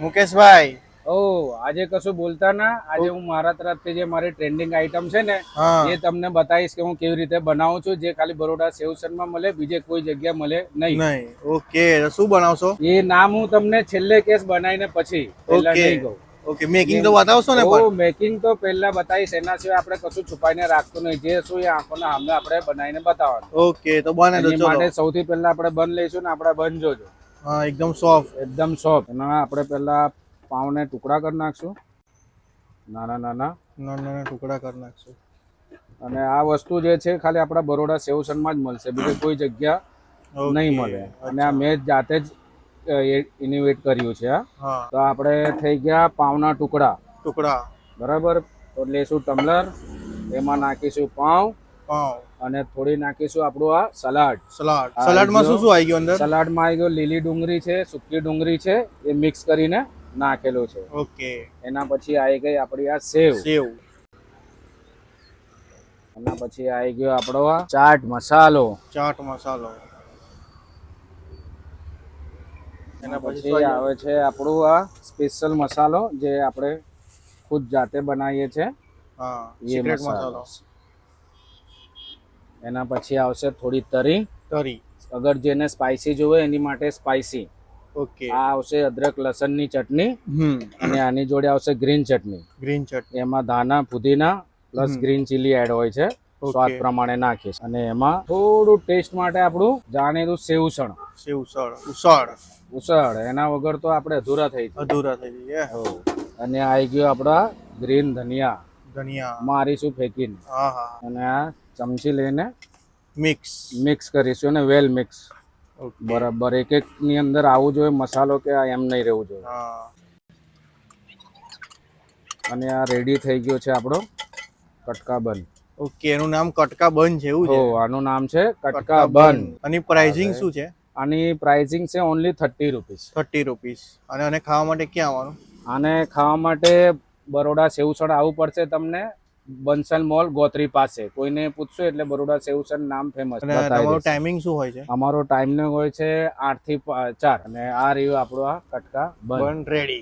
મુકેશભાઈ. ઓ આજે કશું બોલતા ના. આજે હું મારા તરફથી જે મારી ટ્રેન્ડિંગ આઈટમ છે ને એ તમને બતાવીશ કે હું કેવી રીતે બનાવું છું. જે ખાલી બરોડા સેવસનમાં મળે બીજે કોઈ જગ્યા મળે નહીં. ઓકે શું બનાવશો? એ નામ હું તમને છેલ્લે કેસ બનાવીને પછી પહેલા નહીં કહું. ઓકે મેકિંગ તો બતાવશો ને પણ? મેકિંગ તો પહેલા બતાવીશ. એના સિવાય આપણે કશું છુપાઈને રાખતું નહીં. જે શું એ આંખોના સામે આપણે બનાવીને બતાવવાનું. ઓકે તો બને દો એની ચલો. માટે સૌથી પહેલા આપણે બન લઈશું ને આપણે બન જોજો. હા એકદમ સોફ્ટ એકદમ સોફ્ટ એના આપણે પહેલા પાઉને ટુકડા કરી નાખશું. નાના નાના. નાના નાના ટુકડા કરી નાખશું. અને આ વસ્તુ જે છે ખાલી આપણા બરોડા સેવસનમાં જ મળશે. બીજે કોઈ જગ્યા નહીં મળે. અને આ મેં જાતે જ ઇનોવેટ કર્યું છે તો આપણે થઈ ગયા પાવના ટુકડા. ટુકડા. બરાબર? તો લેશું ટમલર એમાં નાખીશું પાઉં. પાવ અને થોડી નાખીશું આપણું આ સલાડ. સલાડ. સલાડમાં શું શું આવી ગયું અંદર? સલાડમાં આવી ગયું લીલી ડુંગળી છે સૂકી ડુંગળી છે એ મિક્સ કરીને નાખેલું છે. ઓકે. એના પછી આવી ગઈ આપણી આ સેવ. સેવ. એના પછી આવી ગયો આપણો આ ચાટ મસાલો. ચાટ મસાલો. એના પછી આવે છે આપણું આ સ્પેશિયલ મસાલો જે આપણે ખુદ જાતે બનાવીએ છીએ હા સિક્રેટ મસાલો. એના પછી આવશે થોડી તરી. તરી. અગર જેને સ્પાઇસી જોવે એની માટે સ્પાઇસી ઓકે. આ આવશે અદરક લસણની ચટણી અને આની જોડે આવશે ગ્રીન ચટણી. ગ્રીન ચટણી. એમાં ધાના પુદીના પ્લસ ગ્રીન ચીલી એડ હોય છે. સ્વાદ પ્રમાણે નાખીશ. અને એમાં થોડું ટેસ્ટ માટે આપણું જાણેલું સેવસણ. સેવ ઉસળ. ઉસળ. એના વગર તો આપણે અધૂરા થઈ જાય અધૂરા થઈ જઈએ. અને આવી ગયો આપણા ગ્રીન ધનિયા. ધનિયા. મારીશું ફેંકીને. અને આ ચમચી લઈને મિક્સ. મિક્સ કરીશું અને વેલ મિક્સ. બરાબર. એક એક ની અંદર આવવું જોઈએ મસાલો કે આ એમ નહીં રહેવું જોઈએ. અને આ રેડી થઈ ગયો છે આપણો કટકા બન. ઓકે એનું નામ કટકા બન છે. એવું છે આનું નામ છે કટકા બન. અને પ્રાઇસિંગ શું છે? આની પ્રાઇસિંગ છે only thirty rupees thirty rupees. અને આને ખાવા માટે ક્યાં આવવાનું? આને ખાવા માટે બરોડા સેવસણ આવવું પડશે તમને બંસલ મોલ ગોત્રી પાસે. કોઈને પૂછશો એટલે બરોડા સેવસન નામ ફેમસ ટાઈમિંગ શું હોય છે? અમારો ટાઈમ ને હોય છે આઠથી ચાર. અને આ રહ્યું આપણો આ કટકા બન રેડી